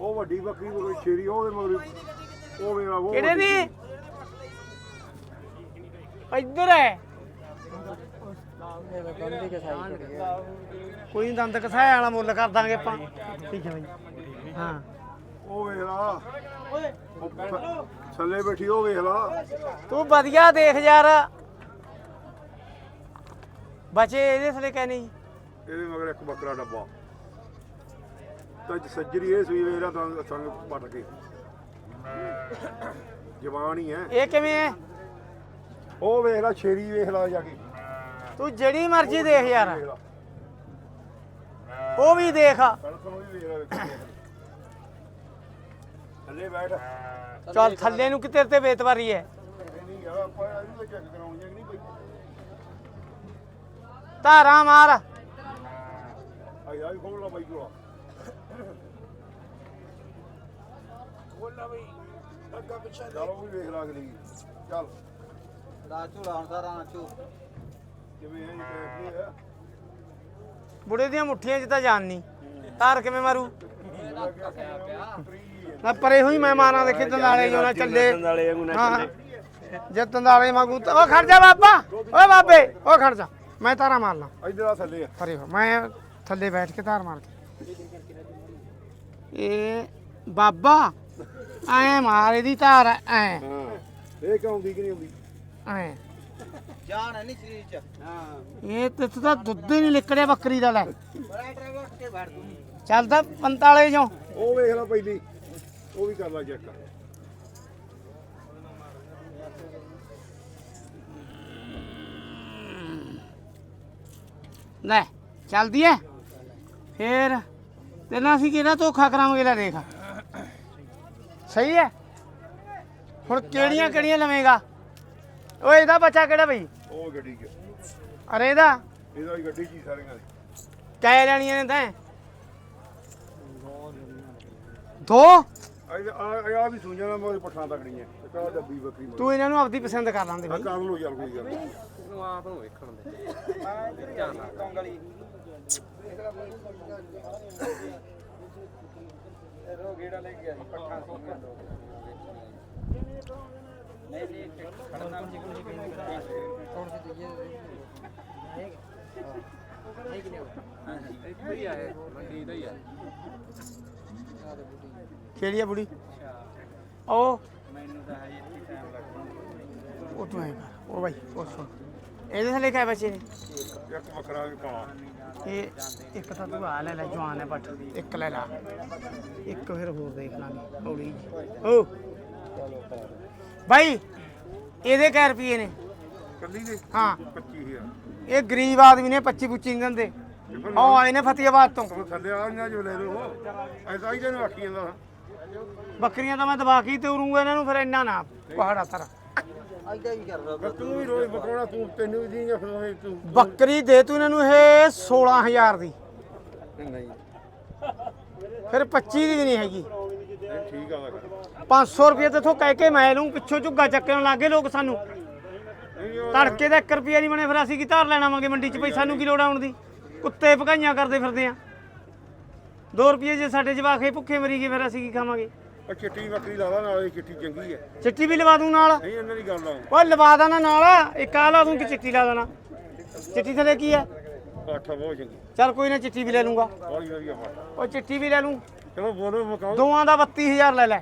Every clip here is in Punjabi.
ਉਹ ਵੱਡੀ ਬੱਕਰੀ ਉਹ ਸ਼ੇਰੀ ਉਹਦੇ ਮਗਰ ਉਹ ਮੇਰਾ ਉਹ ਕਿਹੜੇ ਦੀ? ਇੱਧਰ ਹੈ। ਕੋਈ ਨੀ, ਦੰਦ ਕਸਾਇਆ ਵਾਲਾ ਮੁੱਲ ਕਰ ਦਾਂਗੇ ਆਪਾਂ। ਠੀਕ ਹੈ ਬਾਈ। ਹਾਂ। ਉਹ ਵੇਖ ਲਾ। ਉਹ ਥੱਲੇ ਬੈਠੀ ਉਹ ਵੇਖ ਲਾ। ਤੂੰ ਵਧੀਆ ਦੇਖ ਯਾਰ। ਬਚੇ ਇਹਦੇ ਥਲੇ ਕਹਿ ਨਹੀਂ? ਇਹਦੇ ਮਗਰ ਇੱਕ ਬੱਕਰਾ ਡੱਬਾ। ਤਾਂ ਸੱਜਰੀ ਇਹ ਸੂਈ ਵੇਰਾ ਤਾਂ ਸੰਗ ਪੱਟ ਕੇ। ਜਵਾਨ ਹੀ ਹੈ। ਇਹ ਕਿਵੇਂ ਹੈ? ਉਹ ਵੇਖ ਲਾ ਸ਼ੇਰੀ ਵੇਖ ਲਾ ਜਾ ਕੇ। ਤੂੰ ਜਿਹੜੀ ਮਰਜ਼ੀ ਦੇਖ ਯਾਰ। ਵੇਖ ਲਾ। ਉਹ ਵੀ ਦੇਖ। ਕਣਕ ਨੂੰ ਵੀ ਵੇਖ ਲਾ ਵੇਖ ਲਾ। ਥੱਲੇ ਬੈਠ। ਚੱਲ ਥੱਲੇ ਨੂੰ ਕਿਤੇ ਤੇ ਵੇਤਵਾਰੀ ਹੈ। ਨਹੀਂ ਯਾਰ ਆਪਾਂ ਇਹਨੂੰ ਤਾਂ ਚੈੱਕ ਕਰਾਉਣੀ ਹੈ ਕਿ ਨਹੀਂ ਬਈ। ਧਾਰਾਂ ਮਾਰ। ਆ ਯਾਰ ਖੋਲ ਲਾ ਬਾਈ ਕੋਲ। ਖੋਲ ਲਾ ਬਈ। ਅੱਗਾ ਪਿੱਛੇ ਚਲ ਉਹ ਵੀ ਵੇਖ ਲਾ ਅਗਲੀ। ਚੱਲ। ਰਾਚੂ ਲਾਉਣ ਸਾਰਾ ਰਾਚੂ ਕਿਵੇਂ ਹੈ ਜੀ ਕਿਵੇਂ ਹੈ। ਬੁੜੇ ਦੀਆਂ ਮੁੱਠੀਆਂ 'ਚ ਤਾਂ ਜਾਨ ਨਹੀਂ। ਧਾਰ ਕਿਵੇਂ ਮਾਰੂ? ਨਾ ਪਰੇ ਹੋਈ ਮਹਿਮਾਨਾਂ ਦੇ ਖੇਤਾਂ ਨਾਲੇ ਜੋ ਨਾ ਚੱਲੇ। ਜੇ ਤੰਦਾਲੇ ਵਾਂਗੂ ਤਾਂ- ਉਹ ਖੜ ਜਾ ਬਾਬਾ। ਓ ਬਾਬੇ ਓ ਖੜ ਜਾ। ਮੈਂ ਤਾਰਾ ਮਾਰਨਾ ਇਧਰ ਆ ਥੱਲੇ ਆ। ਪਰੇ ਹੋ। ਮੈਂ ਥੱਲੇ ਬੈਠ ਕੇ ਧਾਰ ਮਾਰ ਕੇ। ਇਹ ਬਾਬਾ ਐ ਮਾਰ ਇਹਦੀ ਧਾਰ ਐ। ਹਾਂ ਇਹ ਕਿਉਂ ਆਉਂਦੀ ਕਿ ਨਹੀਂ ਆਉਂਦੀ? ਐ। ਜਾਨ ਹੈ ਨਹੀਂ ਸਰੀਰ ਚ। ਹਾਂ। ਇਹ ਤੇ ਤਾਂ ਦੁੱਧ ਹੀ ਨਹੀਂ ਲਿਕੜਿਆ ਬੱਕਰੀ ਦਾ ਲੈ। ਬੜਾ ਡਰਾਈਵਰ ਕੇ ਚੱਲਦਾ 45 ਚੋਂ। ਉਹ ਵੇਖ ਲਾ ਪਹਿਲੀ ਉਹ ਵੀ ਕਰ ਲਾ ਚੈੱਕ। ਲੈ ਚੱਲਦੀ ਐ। ਫੇਰ ਤੇ ਨਾ ਅਸੀਂ ਕਿਹੜਾ ਧੋਖਾ ਕਰਾਂਗੇ ਲੈ ਦੇਖ। ਸਹੀ ਐ ਹੁਣ ਕਿਹੜੀਆਂ ਕਿਹੜੀਆਂ ਲਵੇਂਗਾ? ਓਏ ਇਹਦਾ ਬੱਚਾ ਕਿਹੜਾ ਬਈ? ਉਹ ਗੱਡੀ 'ਚ। ਅਰੇ ਇਹਦਾ? ਇਹਦਾ ਵੀ ਗੱਡੀ 'ਚ ਹੀ ਸਾਰੀਆਂ ਦੇ। ਕੈ ਲੈਣੀਆਂ ਨੇ ਤੈਂ? ਦੋ? ਆ ਆ ਵੀ ਸੁਣਿਆ ਨਾ ਮੋਰੇ ਪਠਾਂ ਤਕੜੀਆਂ ਇੱਕ ਆ ਡੱਬੀ ਬੱਕਰੀ ਮਗਰ ਤੂੰ ਇਹਨਾਂ ਨੂੰ ਆਪਦੀ ਪਸੰਦ ਕਰ ਲਾਂਦੇ ਆ ਬਈ। ਕਰ ਲੋ ਯਾਰ ਕੋਈ ਗੱਲ ਨੀ। ਤੂੰ ਆਪ ਨੂੰ ਵੇਖਣ ਦੇ। ਧਿਆਨ ਨਾਲ ਇਹੋ ਗੇੜਾ ਲੈ ਕੇ ਗਿਆ ਸੀ ਪੱਠਾ ਸੀਗੀਆਂ ਦੋ ਨਹੀਂ ਨਹੀਂ ਖੜਨਾ ਇੱਥੇ ਹੀ। ਆਏ। ਮੰਡੀ ਦਾ ਹੀ ਆ ਕਿਹੜੀ ਆ ਬੁੜੀ? ਉਹ? ਮੈਨੂੰ ਤਾਂ ਹਜੇ ਇੱਥੇ ਟਾਈਮ ਲੱਗਣਾ ਉਹ ਤੂੰ ਐਂ ਕਰ। ਉਹ ਬਾਈ ਉਹ ਸੁਣ। ਇਹਦੇ ਥੱਲੇ ਕਿਆ ਬੱਚੇ ਨੇ? ਇੱਕ ਬੱਕਰਾ ਵੀ ਪਾ ਇਹ ਇੱਕ ਤਾਂ ਤੂੰ ਆ ਲੈ ਲੈ ਜਵਾਨ ਹੈ ਪੱਟ ਇੱਕ ਲੈ ਲਾ। ਇੱਕ ਫਿਰ ਹੋਰ ਦੇਖ ਲਾਂਗੇ ਹੌਲੀ ਜੀ ਓ। ਬਾਈ ਇਹਦੇ ਕੈ ਰੁਪਏ ਨੇ? ਕੱਲੀ ਦੇ? ਹਾਂ। 25000 ਇਹ ਗਰੀਬ ਆਦਮੀ ਨੇ 25 ਪੁੱਚੀ ਨਹੀਂ ਦਿੰਦੇ। ਉਹ ਆਏ ਨੇ ਫਤਿਆਬਾਦ ਤੋਂ। ਥੱਲੇ ਆ ਨਾ ਜੋ ਲੈ ਲਓ। ਐਸਾ ਹੀ ਤੈਨੂੰ ਆਖੀ ਜਾਂਦਾ। ਬੱਕਰੀਆਂ ਤਾਂ ਮੈਂ ਦਬਾ ਕੇ ਹੀ ਤੋਰੂੰਗਾ ਇਹਨਾਂ ਨੂੰ ਫਿਰ ਇੰਨਾ ਨਾ ਪਹਾੜਾ ਤਰ ਐਦਾਂ ਹੀ ਕਰਦਾ ਬਸ ਤੂੰ ਵੀ ਰੋਜ਼ ਬਕਰੋਣਾ ਤੂੰ ਤੈਨੂੰ ਵੀ ਦੀਂਗਾ ਫਿਰ ਉਹ ਤੂੰ ਬੱਕਰੀ ਦੇ ਤੂੰ ਇਹਨਾਂ ਨੂੰ ਇਹ 16000 ਦੀ। ਨਹੀਂ। ਫਿਰ 25 ਦੀ ਵੀ ਨਹੀਂ ਹੈਗੀ। ਇਹ ਠੀਕ ਆ ਦਾ 500 ਰੁਪਏ ਤੇ ਇਥੋਂ ਕਹਿ ਕੇ ਮੈਂ ਲੂੰ ਪਿੱਛੋਂ ਝੁੱਗਾ ਚੱਕਣ ਲੱਗੇ ਲੋਕ ਸਾਨੂੰ। ਨਹੀਂ ਉਹ ਤੜਕੇ ਦਾ 1 ਰੁਪਿਆ ਨਹੀਂ ਬਣੇ ਫਿਰ ਅਸੀਂ ਕੀ ਧਾਰ ਲੈਣਾ ਵਾਂਗੇ ਮੰਡੀ 'ਚ ਪਈ ਸਾਨੂੰ ਕੀ ਲੋੜ ਆਉਣ ਦੀ? ਕੁੱਤੇ ਭਗਾਈਆਂ ਕਰਦੇ ਫਿਰਦੇ ਆ। 2 ਰੁਪਏ ਜੇ ਸਾਡੇ ਜਵਾਖੇ ਭੁੱਖੇ ਮਰੀ ਗਏ ਫਿਰ ਅਸੀਂ ਕੀ ਖਾਵਾਂਗੇ? ਉਹ ਚਿੱਟੀ ਬੱਕਰੀ ਲਾ ਲਾ ਨਾਲ ਚਿੱਟੀ ਚੰਗੀ ਹੈ ਚਿੱਟੀ ਵੀ ਲਵਾ ਦੂੰ ਨਾਲ? ਨਹੀਂ ਇਹਨਾਂ ਦੀ ਗੱਲ ਆ। ਓਏ ਲਵਾ ਦੇਣਾ ਨਾਲ ਇੱਕ ਆ ਲਾ ਦੂੰ ਕਿ ਚਿੱਟੀ ਲਾ ਦੇਣਾ। ਚਿੱਟੀ ਥਲੇ ਕੀ ਹੈ ਪਾਠਾ ਬਹੁਤ ਚੰਗੀ। ਚੱਲ ਕੋਈ ਨਾ ਚਿੱਟੀ ਵੀ ਲੈ ਲੂੰਗਾ। ਬੜੀ ਵਧੀਆ ਪਾਠਾ ਓ ਚਿੱਟੀ ਵੀ ਲੈ ਲੂੰ। ਚਲੋ ਬੋਲੋ ਮਕਾਓ ਦੋਵਾਂ ਦਾ 32000 ਲੈ ਲੈ।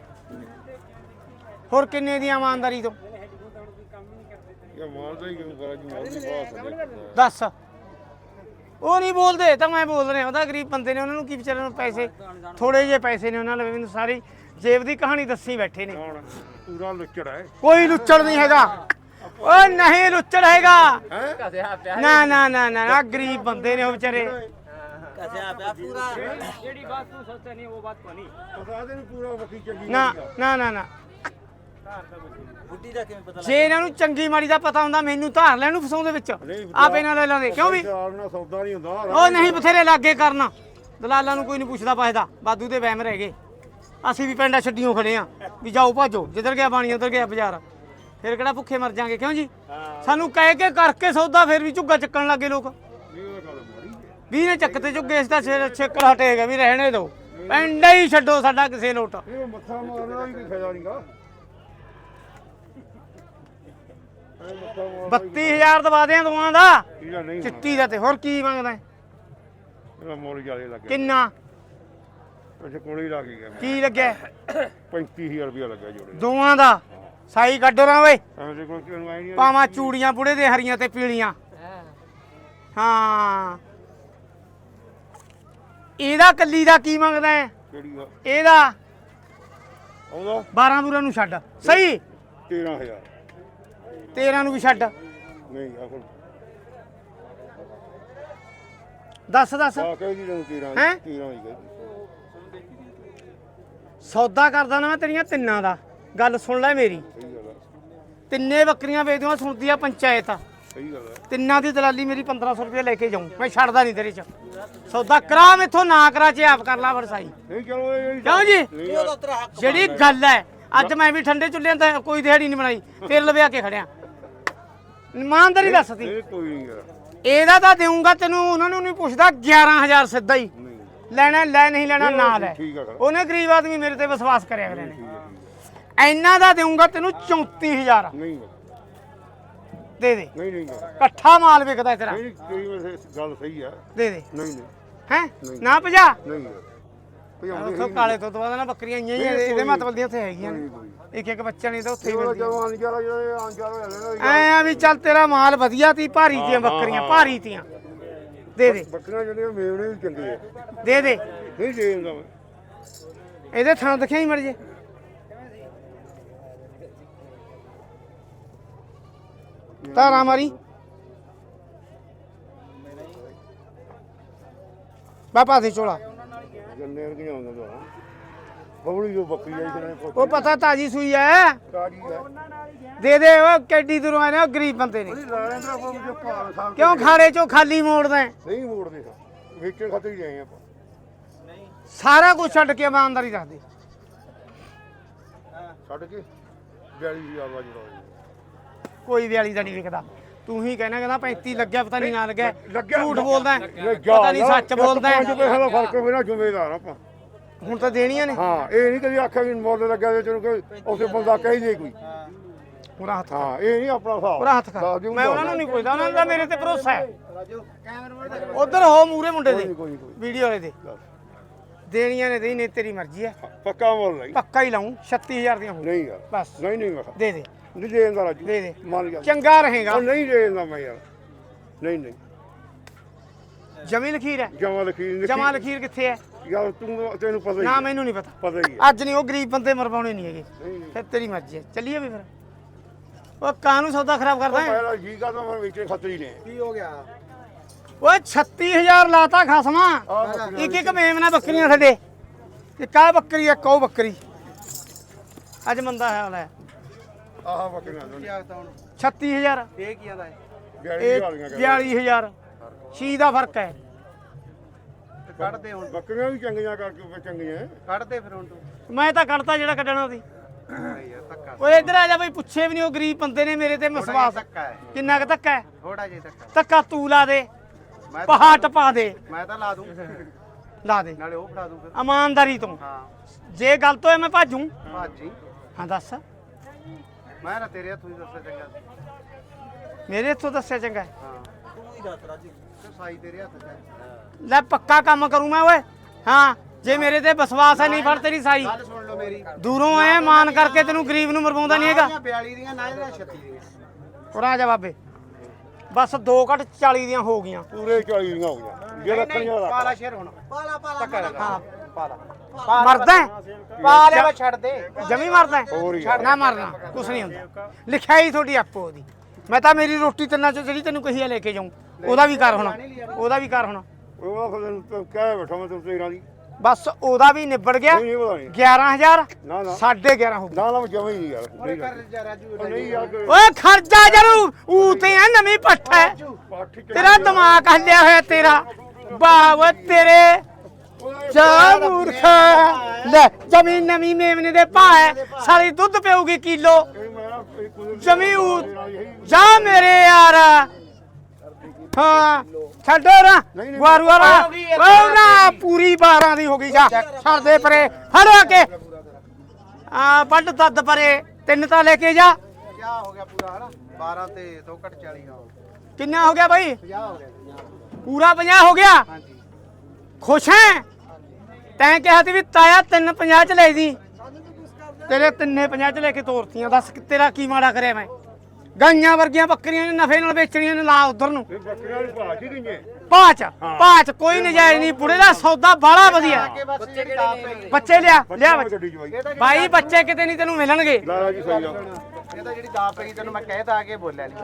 ਹੋਰ ਕਿੰਨੇ ਦੀ ਇਮਾਨਦਾਰੀ ਤੋਂ? ਇਹ ਮਾਲ ਦਾ ਹੀ ਕਿਉਂ ਕਰਾ ਜੀ? ਮਾਲ ਦੀ ਬਾਤ ਹੈ ਦੱਸ। ਉਹ ਨਹੀਂ ਬੋਲਦੇ ਤਾਂ ਮੈਂ ਬੋਲ ਰਿਹਾ। ਉਹਦਾ ਗਰੀਬ ਬੰਦੇ ਨੇ ਉਹਨਾਂ ਨੂੰ ਕੀ ਵਿਚਾਰਿਆਂ ਨੂੰ ਪੈਸੇ? ਥੋੜੇ ਜਿਹੇ ਪੈਸੇ ਨੇ ਉਹਨਾਂ ਲਵੇ ਮੈਨੂੰ ਸਾਰੀ। ਜੇਬ ਦੀ ਕਹਾਣੀ ਦੱਸੀ ਬੈਠੇ ਨੇ। ਕੌਣ? ਪੂਰਾ ਲੁੱਚੜ ਹੈ। ਕੋਈ ਲੁੱਚੜ ਨਹੀਂ ਹੈਗਾ। ਓ ਨਹੀਂ ਲੁੱਚੜ ਹੈਗਾ। ਹੈ? ਕਸਿਆ ਪਿਆ ਨਾ ਨਾ ਨਾ ਨਾ ਨਾ ਗਰੀਬ ਬੰਦੇ ਨੇ ਉਹ ਵਿਚਾਰੇ। ਕਸਿਆ ਪਿਆ ਪੂਰਾ। ਜਿਹੜੀ ਬਾਤ ਤੂੰ ਸੋਚਦਾ ਨਹੀਂ ਉਹ ਬਾਤ ਕੋ ਨਹੀਂ ਪਤਾ ਦੇ ਨੂੰ ਪੂਰਾ ਬੱਕਰੀ ਚੰਗੀ ਨਾ ਨਾ ਨਾ ਨਾ। ਬੁੱਢੀ ਦਾ। ਕਿਵੇਂ ਪਤਾ ਜੇ ਇਹਨਾਂ ਨੂੰ ਚੰਗੀ ਮਾੜੀ ਦਾ ਪਤਾ ਹੁੰਦਾ ਮੈਨੂੰ ਧਾਰ ਲੈਣ ਨੂੰ ਫਸਾਉਂਦੇ ਵਿੱਚ। ਆਪੇ ਨਾਲ ਲੈ ਲੈਂਦੇ ਕਿਉਂ ਵੀ? ਚਾਲ ਨਾਲ ਸੌਦਾ ਨਹੀਂ ਹੁੰਦਾ। ਉਹ ਨਹੀਂ ਬਥੇਰੇ ਲਾਗੇ ਕਰਨਾ। ਦਲਾਲਾਂ ਨੂੰ ਕੋਈ ਨਹੀਂ ਪੁੱਛਦਾ ਪਾਇਦਾ ਬਾਦੂ ਦੇ ਵਹਿਮ ਰਹਿ ਗਏ। ਅਸੀਂ ਵੀ ਪਿੰਡਾਂ ਛੱਡੀਆਂ ਖੜੇ ਆ ਵੀ ਜਾਓ ਭਾਜੋ ਜਿੱਧਰ ਗਿਆ ਪਾਣੀ ਉਧਰ ਗਿਆ ਬਾਜ਼ਾਰ। ਫਿਰ ਕਿਹੜਾ ਭੁੱਖੇ ਮਰ ਜਾਾਂਗੇ ਕਿਉਂ ਜੀ? ਸਾਨੂੰ ਕਹਿ ਕੇ ਕਰਕੇ ਸੌਦਾ ਫਿਰ ਵੀ ਝੁੱਗਾ ਚੱਕਣ ਲੱਗੇ ਲੋਕ। ਵੀ ਨੇ ਚੱਕ ਤੇ ਝੁੱਗੇ ਇਸ ਦਾ ਛੇਕੜ ਹਟੇਗਾ ਵੀ ਰਹਿਣੇ ਦਿਓ। ਪਿੰਡ ਹੀ ਛੱਡੋ ਸਾਡਾ ਕਿਸੇ ਲੋਟ। ਇਹ ਮੱਥਾ ਮਾਰਨਾ ਹੀ ਕੋਈ ਫਾਇਦਾ ਨਹੀਂਗਾ ਇਹ ਮੱਥਾ ਮਾਰਨਾ 32000 ਦਵਾ ਦਿਆਂ ਦੋਵਾਂ ਦਾ। ਚਿੱਟੀ ਦਾ ਤੇ ਹੋਰ ਕੀ ਮੰਗਦਾ ਕਿੰਨਾ? ਅੱਛਾ ਕੋਲੇ ਗਿਆ ਕੀ ਲੱਗਿਆ? 35000 ਰੁਪਇਆ ਲੱਗਾ ਜੋੜੇ ਦੋਵਾਂ ਦਾ? ਸਾਈ ਕੱਢੋ ਨਾ ਓਏ। ਐਵੇਂ ਦੇ ਕੋਲ ਕਿਹਨੂੰ ਆਈ ਨਹੀਂ ਪਾਵਾਂ ਚੂੜੀਆਂ ਬੁੜੇ ਦੇ ਹਰੀਆਂ ਤੇ ਪੀਲੀਆਂ। ਹਾਂ। ਇਹਦਾ ਕੱਲੀ ਦਾ ਕੀ ਮੰਗਦਾ ਹੈ? ਕਿਹੜੀ ਆ? ਇਹਦਾ? ਆਉਂਦਾ? 12 ਬੂਰਾਂ ਨੂੰ ਛੱਡ। ਸਹੀ? 13000 13 ਨੂੰ ਵੀ ਛੱਡ। ਨਹੀਂ ਆਖਰ ਦੱਸ ਦੱਸ। ਆ ਕਹਿ ਜੀ ਤੈਨੂੰ 13 ਹੈਂ? 13 ਹੀ ਗਈ ਸੌਦਾ ਕਰਦਾ ਨਾ ਮੈਂ ਤੇਰੀਆਂ ਤਿੰਨਾਂ ਦਾ। ਗੱਲ ਸੁਣ ਲੈ ਮੇਰੀ। ਤਿੰਨੇ ਬੱਕਰੀਆਂ ਵੇਚਦੀਆਂ ਸੁਣਦੀ ਆ ਪੰਚਾਇਤ ਸਹੀ ਗੱਲ ਆ। ਤਿੰਨਾਂ ਦੀ ਦਲਾਲੀ ਮੇਰੀ 1500 ਰੁਪਏ ਲੈ ਕੇ ਜਾਉਂ ਮੈਂ ਛੱਡਦਾ ਨਹੀਂ ਤੇਰੇ ਚ। ਸੌਦਾ ਕਰਾ ਮੈਥੋਂ ਨਾ ਕਰਾ ਚੇ ਆਪ ਕਰ ਲਾ ਵਰਸਾਈ। ਨਹੀਂ ਚਲੋ ਇਹ ਕਿਉਂ ਜੀ? ਜਿਹੜੀ ਗੱਲ ਹੈ ਅੱਜ ਮੈਂ ਵੀ ਠੰਡੇ ਚੁੱਲ੍ਹੇ ਤੇ ਕੋਈ ਦਿਹਾੜੀ ਨਹੀਂ ਬਣਾਈ ਫਿਰ ਲਵਿਆ ਕੇ ਖੜਿਆ। ਇਮਾਨਦਾਰੀ ਦੱਸਦੀ ਇਹ ਕੋਈ ਨਹੀਂ ਯਾਰ। ਇਹਦਾ ਤਾਂ ਦੇਊਂਗਾ ਤੈਨੂੰ ਉਹਨਾਂ ਨੂੰ ਨਹੀਂ ਪੁੱਛਦਾ 11000 ਸਿੱਧਾ ਹੀ। ਲੈਣਾ ਲੈ ਨਹੀਂ ਲੈਣਾ ਨਾ ਲੈ। ਠੀਕ ਆ ਕਰ ਉਹਨੇ ਗਰੀਬ ਆਦਮੀ ਮੇਰੇ ਤੇ ਵਿਸ਼ਵਾਸ ਕਰਿਆ ਅਗਲੇ ਨੇ। ਇੰਨਾ ਦਾ ਦੇਊਂਗਾ ਤੈਨੂੰ 34000 ਆ। ਨਹੀਂ ਦੇ ਦੇ। ਨਹੀਂ ਨਹੀਂ ਨਹੀਂ ਇਕੱਠਾ ਮਾਲ ਵਿਕਦਾ ਤੇਰਾ। ਨਹੀਂ, ਤੇਰੀ ਵੈਸੇ ਗੱਲ ਸਹੀ ਆ। ਦੇ ਦੇ। ਨਹੀਂ ਨਹੀਂ। ਹੈ? ਨਹੀਂ। ਨਾ ਭਜਾ। ਨਹੀਂ ਯਾਰ ਭਜਾਉਂਦੇ ਉੱਥੋਂ ਕਾਲੇ ਤੋਂ ਬਾਅਦ ਨਾ ਬੱਕਰੀਆਂ ਆਈਆਂ ਹੀ ਆ, ਇਹਦੇ ਮਤਲਬ ਦੀਆਂ ਉੱਥੇ ਹੈਗੀਆਂ ਨੇ। ਨਹੀਂ ਕੋਈ ਇੱਕ ਇੱਕ ਬੱਚਾ ਨਹੀਂ ਤਾਂ ਉੱਥੇ ਹੀ ਜਿਹੜਾ ਜਾਂਦਾ ਨਾ ਐ ਆ ਵੀ ਚੱਲ ਤੇਰਾ ਮਾਲ ਵਧੀਆ ਤੀ ਭਾਰੀ ਤੀਆਂ ਬੱਕਰੀਆਂ ਭਾਰੀ ਤੀਆਂ। ਦੇ ਦੇ। ਬੱਕਰੀਆਂ ਜਿਹੜੀਆਂ ਮੇਵਣੇ ਵੀ ਚੰਗੇ ਆ ਦੇ ਦੇ। ਨਹੀਂ ਦੇ ਦਿੰਦਾ ਮੈਂ। ਇਹਦੇ ਥਾਂ ਦਿਖਿਆ ਹੀ ਮਰ ਜੇ। ਤਾਰਾ ਮਾਰੀ। ਬਾਪਾ ਦੇ ਚੋਲਾ। ਜੰਨੇ ਵਰਗੀਆਂ ਆਉਂਦਾ ਤਾਂ ਬਬੜੀ ਜੋ ਬੱਕਰੀ ਆਈ ਕਿਨੇ ਉਹ ਪਤਾ ਤਾਜੀ ਸੂਈ ਐ ਕਾਜੀ ਆ ਦੇ ਦੇ ਉਹ ਕਿੱਡੀ ਦੂਰੋਂ ਆਏ ਨੇ ਉਹ ਗਰੀਬ ਬੰਦੇ ਨੇ। ਉਹਦੀ ਲਾਣੇ ਦਾ ਬੰਦ ਜੋ ਭਾਲ ਸਾਹਿਬ ਕਿਉਂ ਖਾੜੇ ਚੋਂ ਖਾਲੀ ਮੋੜਦਾ ਹੈ? ਨਹੀਂ ਮੋੜਦੇ ਵੇਚਣ ਖਾਤਰ ਹੀ ਜਾਏ ਆਪਾਂ। ਸਾਰਾ ਕੁਝ ਛੱਡ ਕੇ ਇਮਾਨਦਾਰੀ ਰੱਖਦੇ। ਛੱਡ ਕੇ? 42000 ਦਾ ਜਿਹੜਾ ਕੋਈ 42 ਦਾ ਨਹੀਂ ਵਿਕਦਾ। ਤੂੰ ਹੀ ਕਹਿਣਾ ਕਹਿੰਦਾ 35 ਲੱਗਿਆ ਪਤਾ ਨਹੀਂ ਨਾ ਲੱਗਿਆ। ਲੱਗਿਆ- ਝੂਠ ਬੋਲਦਾ ਹੈ, ਪਤਾ ਨਹੀਂ ਸੱਚ ਬੋਲਦਾ ਹੈ। ਪੈਸੇ ਦਾ ਫ਼ਰਕ ਮੇਰਾ ਜ਼ਿੰਮੇਦਾਰ ਆਪਾਂ। ਹੁਣ ਤਾਂ ਦੇਣੀਆਂ ਨੇ। ਹਾਂ ਇਹ ਨਹੀਂ ਕਦੀ ਆਖਿਆ ਵੀ ਮੁੱਲ ਲੱਗਾ ਤੇ ਤੈਨੂੰ ਕੋਈ ਉਸੇ ਬੰਦਾ ਕਹੀ ਦੇ ਕੋਈ। ਪੂਰਾ ਹੱਥ ਹਾਂ ਇਹ ਨਹੀਂ ਆਪਣਾ ਹਿਸਾਬ। ਪੂਰਾ ਹੱਥ ਦੱਸ ਕਰ ਦਿਓ ਮੈਂ ਉਹਨਾਂ ਨੂੰ ਨਹੀਂ ਪੁੱਛਦਾ ਉਹਨਾਂ ਦਾ ਮੇਰੇ ਤੇ ਭਰੋਸਾ ਹੈ। ਉਧਰ ਹੋ ਮੂਰੇ ਮੁੰਡੇ ਕੋਈ ਦੇ ਕੋਈ ਕੋਈ ਵੀਡੀਓ ਵਾਲੇ ਦੇ। ਦੱਸ। ਦੇਣੀਆਂ ਨੇ ਦੇਈ ਨੇ ਤੇਰੀ ਮਰਜ਼ੀ ਹੈ। ਪੱਕਾ ਮੁੱਲ ਨਹੀਂ। ਪੱਕਾ ਹੀ ਲਾਉਂ 36000 ਦੀਆਂ ਹੋਣ। ਨਹੀਂ ਯਾਰ। ਬਸ। ਨਹੀਂ ਨਹੀਂ ਮੈਂ ਕਿਹਾ। ਦੇ ਦੇ। ਨਹੀਂ ਦੇ ਦਿੰਦਾ ਰਾਜੂ। ਦੇ ਦੇ। ਮੰਨ ਗਿਆ। ਚੰਗਾ ਰਹੇਗਾ। ਉਹ ਨਹੀਂ ਦੇ ਦਿੰਦਾ ਮੈਂ ਯਾਰ। ਨਹੀਂ ਨਹੀਂ। ਜਮੀ ਲਖੀਰ ਹੈ। ਜਮਾ ਲਖੀਰ ਜਮਾ ਲਖੀਰ ਕਿੱਥੇ ਹੈ? ਯਾਰ ਤੂੰ ਤੈਨੂੰ ਪਤਾ ਹੀ ਨਾ। ਮੈਨੂੰ ਨਹੀਂ ਪਤਾ। ਪਤਾ ਹੀ ਹੈ। ਅੱਜ ਨਹੀਂ ਉਹ ਗਰੀਬ ਬੰਦੇ ਮਰਵਾਉਣੇ ਨਹੀਂ ਹੈਗੇ। ਫਿਰ ਤੇਰੀ ਮਰਜ਼ੀ ਹੈ। ਚੱਲੀਏ ਵੀ ਫਿਰ। ਉਹ ਕਾਹਨੂੰ ਸੌਦਾ ਖਰਾਬ ਕਰਦਾ ਹੈ। ਪਹਿਲਾਂ ਜੀ ਕਾ ਤਾਂ ਮੈਂ ਵੇਚੇ ਖਾਤਰ ਹੀ ਨੇ ਓਏ 36000 ਲਾਤਾ ਖਸਮਾ। ਇੱਕ ਇੱਕ ਮੇਮਨਾ ਬੱਕਰੀਆਂ ਸਾਡੇ। ਇੱਕ ਆ ਬੱਕਰੀ ਇੱਕ ਉਹ ਬੱਕਰੀ। ਅੱਜ ਮੰਦਾ ਹਾਲ ਹੈ। ਆਹ ਬੱਕਰੀਆਂ ਨੇ। 36000 ਇਹ ਕੀ ਆਦਾ ਇਹ ਵਾਲੀਆਂ 42000 ਛੀ ਦਾ ਫ਼ਰਕ ਹੈ। ਕੱਢ ਦੇ ਹੁਣ। ਬੱਕਰੀਆਂ ਵੀ ਚੰਗੀਆਂ ਕਰਕੇ ਚੰਗੀਆਂ। ਕੱਢ ਦੇ ਫਿਰ ਹੁਣ ਤੂੰ। ਮੈਂ ਤਾਂ ਕੱਢਤਾ ਜਿਹੜਾ ਕੱਢਣਾ ਸੀ। ਓਏ ਇੱਧਰ ਆ ਜਾ ਬਈ ਪੁੱਛੇ ਵੀ ਨਹੀਂ ਉਹ ਗਰੀਬ ਬੰਦੇ ਨੇ ਮੇਰੇ ਤੇ ਧੱਕਾ ਹੈ। ਕਿੰਨਾ ਕੁ ਧੱਕਾ ਹੈ? ਥੋੜਾ ਜਿਹਾ ਧੱਕਾ ਧੱਕਾ ਤੂੰ ਲਾ ਦੇ ਮੈਂ ਪਹਾੜ ਟਪਾ ਦੇ। ਮੈਂ ਤਾਂ ਲਾ ਦੂੰ। ਲਾ ਦੇ। ਨਾਲੇ ਉਹ ਫੜਾ ਦੂੰ ਫਿਰ। ਇਮਾਨਦਾਰੀ ਤੋਂ। ਹਾਂ। ਜੇ ਗਲਤ ਹੋਏ ਮੈਂ ਭਾਜੂ ਭਾਜੀ ਹਾਂ ਦੱਸ। ਮੈਂ ਨਾ ਤੇਰੇ ਹੱਥੋਂ ਹੀ ਦੱਸਿਆ ਚੰਗਾ ਮੇਰੇ ਇੱਥੋਂ ਦੱਸਿਆ ਚੰਗਾ ਹੈ। ਹਾਂ। ਤੂੰ ਹੀ ਦੱਸ ਰਾਜੀ ਤੇ ਸਾਈ ਤੇਰੇ ਹੱਥ 'ਚ ਹੈ। ਲੈ ਪੱਕਾ ਕੰਮ ਕਰੂੰ ਮੈਂ ਓਏ। ਹਾਂ ਜੇ ਮੇਰੇ ਤੇ ਵਿਸ਼ਵਾਸ ਹੈ ਨਹੀਂ ਫੜ ਤੇਰੀ ਸਾਈ। ਗੱਲ ਸੁਣ। ਮੇਰੀ। ਦੂਰੋਂ ਆਏ ਮਾਨ ਕਰਕੇ ਤੈਨੂੰ ਗਰੀਬ ਨੂੰ ਮਰਵਾਉਂਦਾ ਨਹੀਂ ਹੈਗਾ। 42 ਦੀਆਂ ਨਾ ਇਹਦੀਆਂ 36 ਦੀਆਂ। ਉਰਾ ਜਾ ਬਾਬੇ। ਬਸ 2 ਘੱਟ 40 ਦੀਆਂ ਹੋ ਗਈਆਂ। ਪੂਰੇ 40 ਦੀਆਂ ਹੋ ਗਈਆਂ। ਜੇ ਰੱਖਣੀਆਂ ਰੱਖ। ਪਾਲਾ ਸ਼ੇਰ ਹੁਣ। ਪਾਲਾ ਪਾਲਾ ਹਾਂ। ਪਾਲਾ। ਮਰਦਾ ਹੈ? ਪਾ ਲਿਆ ਵਾ ਛੱਡ ਦੇ। ਜਮੀ ਮਰਦਾ ਹੈ? ਹੋਰ ਹੀ ਆ। ਨਾ ਮਰਨਾ ਕੁਛ ਨਹੀਂ ਹੁੰਦਾ। ਲਿਖਾਈ ਤੁਹਾਡੀ ਆਪੋ ਉਹਦੀ। ਮੈਂ ਤਾਂ ਮੇਰੀ ਰੋਟੀ ਤਿੰਨਾਂ ਚੋਂ ਜਿਹੜੀ ਤੈਨੂੰ ਕਹੀ ਆ ਲੈ ਕੇ ਜਾਊਂ। ਉਹਦਾ ਵੀ ਕਰ ਹੁਣ। ਉਹਦਾ ਵੀ ਕਰ ਹੁਣ। ਉਹ ਤੈਨੂੰ ਤਾਂ ਕਹਿ ਬੈਠਾ ਮੈਂ ਤੈਨੂੰ 13 ਦੀ। ਬਸ ਉਹਦਾ ਵੀ ਨਿਬੜ ਗਿਆ। ਨਹੀਂ ਨਹੀਂ ਪਤਾ ਨਹੀਂ। 11000 ਨਾ ਨਾ। 11.5 ਹੋ ਗਈ ਨਾ ਨਾ ਜਮਾ ਹੀ ਨਹੀਂ ਯਾਰ। ਉਹਨੇ ਨਹੀਂ ਕਰ ਜਾ ਰਾਜੂ ਉਹ ਨਹੀਂ ਯਾਰ ਕੋਈ ਓਏ ਖਰਚਾ ਜਰੂ। ਊ ਤੇ ਆ ਨਵੀਂ ਪੱਠ ਹੈ। ਪੱਠ ਤੇਰਾ ਦਿਮਾਗ ਹੱਲਿਆ ਹੋਇਆ ਤੇਰਾ। ਬਾਵ ਤੇਰੇ। ਜਾ ਮੂਰਖ। ਲੈ ਜ਼ਮੀਨ ਨਵੀਂ ਮੇਮਨੇ ਦੇ ਭਾ ਹੈ। ਸਾਰੀ ਦੁੱਧ ਪਿਉਗੀ ਕਿਲੋ। ਇਹ ਮੈਂ ਨਾ ਇਹ ਕੁਦਰਤੀ ਜਮੀ ਊ ਜਾ ਮੇਰੇ ਯਾਰ। ਹਾਂ ਛੱਡੋ ਨਾ। ਗੁਆਰੂ ਵਾਲਾ ਉਹ ਨਾ ਪੂਰੀ 12 ਦੀ ਹੋ ਗਈ ਜਾ ਛੱਡ ਦੇ ਪਰੇ ਫੜੋ ਕੇ। ਆ ਵੱਡ ਦੱਦ ਪਰੇ ਤਿੰਨ ਤਾਂ ਲੈ ਕੇ ਜਾ। ਕਿਆ ਹੋ ਗਿਆ ਪੂਰਾ ਹਨਾ? 12 ਤੇ 2 ਘਟ 40 ਹਾਂ ਕਿੰਨਾ ਹੋ ਗਿਆ ਬਾਈ? 50 ਹੋ ਗਿਆ ਪੂਰਾ 50 ਹੋ ਗਿਆ? ਹਾਂਜੀ। ਖੁਸ਼ ਹੈ? ਤੈਂ ਕਿਹਾ ਸੀ ਵੀ ਤਾਇਆ ਤਿੰਨ 50 ਚ ਲੈ ਦੀ ਤੇਰੇ ਤਿੰਨੇ 50 ਚ ਲੈ ਕੇ ਤੋਰਤੀਆਂ। ਦੱਸ ਕਿ ਤੇਰਾ ਕੀ ਮਾੜਾ ਕਰਿਆ ਮੈਂ? ਗਾਈਆਂ ਵਰਗੀਆਂ ਬੱਕਰੀਆਂ ਨੇ ਨਫੇ ਨਾਲ ਵੇਚਣੀਆਂ ਨੇ ਲਾ ਉਧਰ ਨੂੰ। ਇਹ ਬੱਕਰੀਆਂ ਨੂੰ ਭਾਜੀ ਦਿੰਗੇ ਪਾਚ ਪਾਚ ਕੋਈ ਨਜਾਇਜ਼ ਨਹੀਂ ਬੁੜੇ ਦਾ ਸੌਦਾ ਬਾਲਾ ਵਧੀਆ। ਬੱਚੇ ਲਿਆ ਲਿਆ ਬਾਈ? ਬੱਚੇ ਕਿਤੇ ਨਹੀਂ ਤੈਨੂੰ ਮਿਲਣਗੇ। ਲਾਲਾ ਜੀ ਸਹੀ ਆ। ਇਹ ਤਾਂ ਜਿਹੜੀ ਦਾਪ ਪਈ ਤੈਨੂੰ ਮੈਂ ਕਹਿਤਾ ਆ ਕੇ ਬੋਲਿਆ ਨਹੀਂ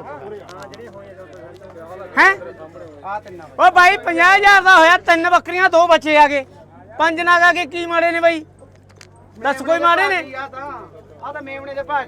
ਹੈ? ਆ ਤਿੰਨਾਂ ਓ ਬਾਈ 50000 ਦਾ ਹੋਇਆ ਤਿੰਨ ਬੱਕਰੀਆਂ ਦੋ ਬੱਚੇ ਆ ਗਏ। ਪੰਜ ਨਾਗ ਆ ਕੇ ਕੀ ਮਾੜੇ ਨੇ ਬਾਈ? ਦੱਸ ਕੋਈ ਮਾੜੇ ਨੇ? ਆ ਤਾਂ ਆ ਤਾਂ ਮੇਮਣੇ ਦੇ ਭਾਗ